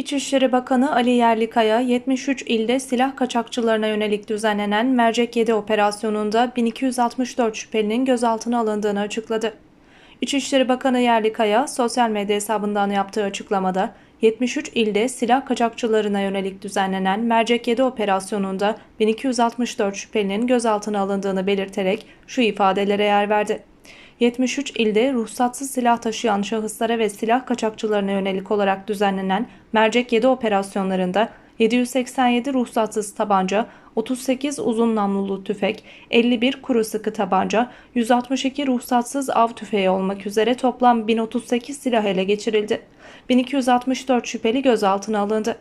İçişleri Bakanı Ali Yerlikaya, 73 ilde silah kaçakçılarına yönelik düzenlenen Mercek 7 operasyonunda 1264 şüphelinin gözaltına alındığını açıkladı. İçişleri Bakanı Yerlikaya, sosyal medya hesabından yaptığı açıklamada, 73 ilde silah kaçakçılarına yönelik düzenlenen Mercek 7 operasyonunda 1264 şüphelinin gözaltına alındığını belirterek şu ifadelere yer verdi. 73 ilde ruhsatsız silah taşıyan şahıslara ve silah kaçakçılarına yönelik olarak düzenlenen Mercek 7 operasyonlarında 787 ruhsatsız tabanca, 38 uzun namlulu tüfek, 51 kuru sıkı tabanca, 162 ruhsatsız av tüfeği olmak üzere toplam 1038 silah ele geçirildi. 1264 şüpheli gözaltına alındı.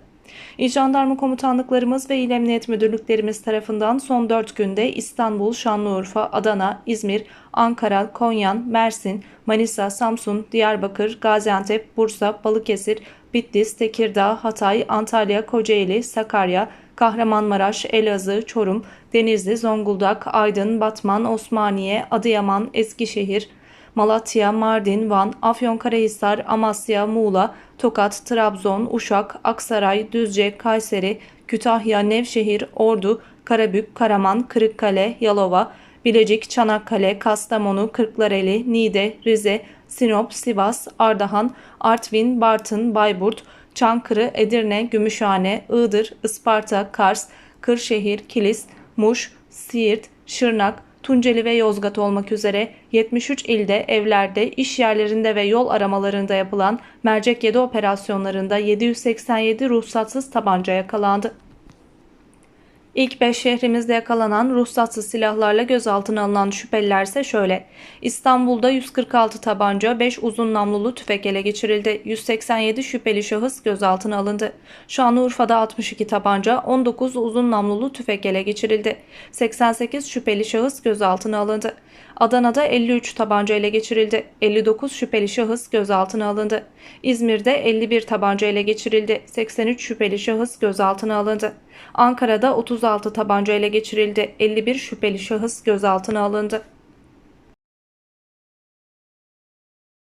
İl Jandarma Komutanlıklarımız ve İl Emniyet Müdürlüklerimiz tarafından son 4 günde İstanbul, Şanlıurfa, Adana, İzmir, Ankara, Konya, Mersin, Manisa, Samsun, Diyarbakır, Gaziantep, Bursa, Balıkesir, Bitlis, Tekirdağ, Hatay, Antalya, Kocaeli, Sakarya, Kahramanmaraş, Elazığ, Çorum, Denizli, Zonguldak, Aydın, Batman, Osmaniye, Adıyaman, Eskişehir, Malatya, Mardin, Van, Afyonkarahisar, Amasya, Muğla, Tokat, Trabzon, Uşak, Aksaray, Düzce, Kayseri, Kütahya, Nevşehir, Ordu, Karabük, Karaman, Kırıkkale, Yalova, Bilecik, Çanakkale, Kastamonu, Kırklareli, Niğde, Rize, Sinop, Sivas, Ardahan, Artvin, Bartın, Bayburt, Çankırı, Edirne, Gümüşhane, Iğdır, Isparta, Kars, Kırşehir, Kilis, Muş, Siirt, Şırnak, Tunceli ve Yozgat olmak üzere 73 ilde, evlerde, iş yerlerinde ve yol aramalarında yapılan Mercek 7 operasyonlarında 787 ruhsatsız tabanca yakalandı. İlk 5 şehrimizde yakalanan ruhsatsız silahlarla gözaltına alınan şüpheliler ise şöyle. İstanbul'da 146 tabanca, 5 uzun namlulu tüfek ele geçirildi. 187 şüpheli şahıs gözaltına alındı. Şanlıurfa'da 62 tabanca, 19 uzun namlulu tüfek ele geçirildi. 88 şüpheli şahıs gözaltına alındı. Adana'da 53 tabanca ele geçirildi. 59 şüpheli şahıs gözaltına alındı. İzmir'de 51 tabanca ele geçirildi. 83 şüpheli şahıs gözaltına alındı. Ankara'da 36 tabanca ele geçirildi. 51 şüpheli şahıs gözaltına alındı.